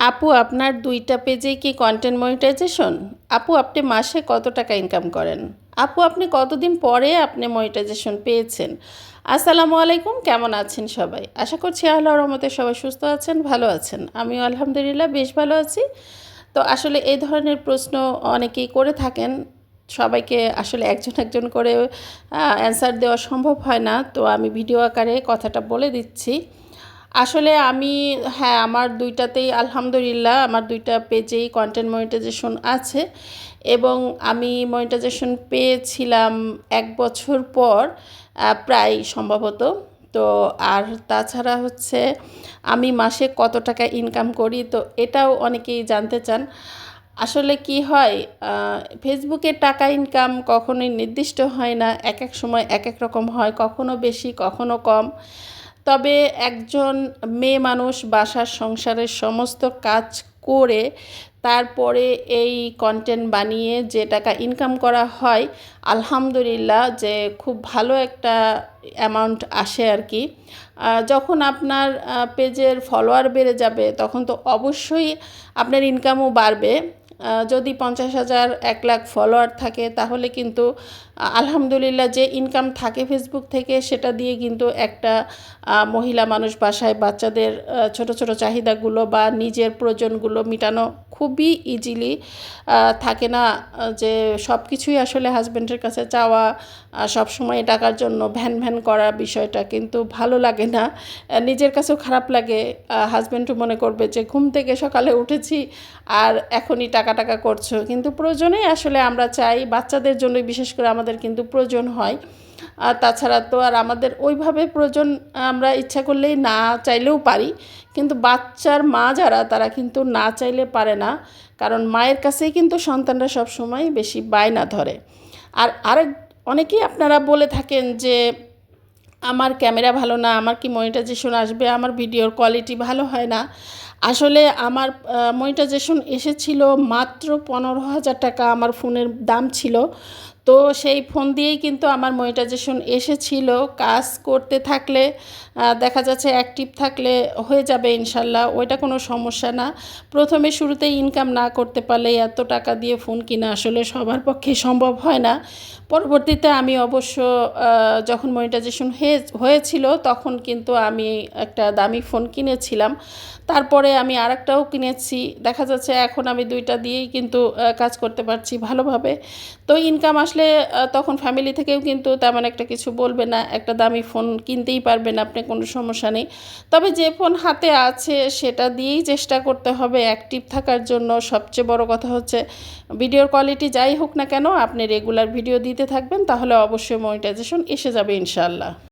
আপু, আপনার দুইটা পেজেই কি কন্টেন্ট মনিটাইজেশন আপু, আপনি মাসে কত টাকা ইনকাম করেন? আপু, আপনি কতদিন পরে আপনি মনিটাইজেশন পেয়েছেন? আসসালামু আলাইকুম, কেমন আছেন সবাই? আশা করছি আল্লাহ রহমতে সবাই সুস্থ আছেন, ভালো আছেন। আমিও আলহামদুলিল্লাহ বেশ ভালো আছি। তো আসলে এই ধরনের প্রশ্ন অনেকেই করে থাকেন। সবাইকে আসলে একজন একজন করে অ্যান্সার দেওয়া সম্ভব হয় না। তো আমি ভিডিও আকারে কথাটা বলে দিচ্ছি। আসলে আমি হ্যাঁ আমার দুইটাতেই আলহামদুলিল্লাহ, আমার দুইটা পেজেই কন্টেন্ট মনিটাইজেশন আছে এবং আমি মনিটাইজেশন পেয়েছিলাম এক বছর পর প্রায় সম্ভবত। তো আর তাছাড়া হচ্ছে আমি মাসে কত টাকা ইনকাম করি, তো এটাও অনেকেই জানতে চান। আসলে কি হয় ফেসবুকে টাকা ইনকাম কখনোই নির্দিষ্ট হয় না, এক এক সময় এক এক রকম হয়, কখনো বেশি, কখনো কম। তবে একজন মেয়ে মানুষ বাসার সংসারের সমস্ত কাজ করে তারপরে এই কন্টেন্ট বানিয়ে যে টাকা ইনকাম করা হয়, আলহামদুলিল্লাহ যে খুব ভালো একটা অ্যামাউন্ট আসে আর কি। যখন আপনার পেজের ফলোয়ার বেড়ে যাবে, তখন তো অবশ্যই আপনার ইনকামও বাড়বে। যদি পঞ্চাশ হাজার, এক লাখ ফলোয়ার থাকে, তাহলে কিন্তু আলহামদুলিল্লাহ যে ইনকাম থাকে ফেসবুক থেকে, সেটা দিয়ে কিন্তু একটা মহিলা মানুষ বাসায় বাচ্চাদের ছোট ছোট চাহিদাগুলো বা নিজের প্রয়োজনগুলো মেটানো খুবই ইজিলি থাকে না যে সব কিছুই আসলে হাজব্যান্ডের কাছে চাওয়া সব সময় টাকার জন্য ভ্যান ভ্যান করা বিষয়টা কিন্তু ভালো লাগে না। নিজের কাছেও খারাপ লাগে হাজব্যান্ডও মনে করবে যে ঘুম থেকে সকালে উঠেছি আর এখনই টাকা টাকা করছ। কিন্তু প্রয়োজনেই আসলে আমরা চাই, বাচ্চাদের জন্য বিশেষ করে আমাদের কিন্তু প্রয়োজন হয়। আর তাছাড়া তো আর আমাদের ওইভাবে প্রয়োজন, আমরা ইচ্ছা করলেই না চাইলেও পারি। কিন্তু বাচ্চার মা যারা, তারা কিন্তু না চাইলে পারে না। কারণ মায়ের কাছেই কিন্তু সন্তানরা সব সময় বেশি বায়না ধরে। আর আরেক, অনেকেই আপনারা বলে থাকেন যে, আমার ক্যামেরা ভালো না, আমার কি মনিটাইজেশন আসবে? আমার ভিডিওর কোয়ালিটি ভালো হয় না। আসলে আমার মনিটাইজেশন এসেছিল মাত্র পনেরো হাজার টাকা, আমার ফোনের দাম ছিল। তো সেই ফোন দিয়েই কিন্তু আমার মনিটাইজেশন এসেছিল। কাজ করতে থাকলে দেখা যাচ্ছে অ্যাক্টিভ থাকলে হয়ে যাবে ইনশাল্লাহ, ওইটা কোনো সমস্যা না। প্রথমে শুরুতে ইনকাম না করতে পারলে এত টাকা দিয়ে ফোন কিনা আসলে সবার পক্ষে সম্ভব হয় না। পরবর্তীতে আমি অবশ্য যখন মনিটাইজেশন হয়েছিল তখন কিন্তু আমি একটা দামি ফোন কিনেছিলাম। তারপরে আমি আরেকটাও কিনেছি, দেখা যাচ্ছে এখন আমি দুইটা দিয়েই কিন্তু কাজ করতে পারছি ভালোভাবে। তো ইনকাম আসলে তখন ফ্যামিলি থেকেও কিন্তু তেমন একটা কিছু বলবে না, একটা দামি ফোন কিনতেই পারবেন আপনি কোনো সমস্যা নেই। তবে যে ফোন হাতে আছে, সেটা দিয়েই চেষ্টা করতে হবে অ্যাক্টিভ থাকার জন্য। সবচেয়ে বড় কথা হচ্ছে ভিডিওর কোয়ালিটি যাই হোক না কেন, আপনি রেগুলার ভিডিও দিতে থাকবেন, তাহলে অবশ্যই মনিটাইজেশন এসে যাবে ইনশাল্লাহ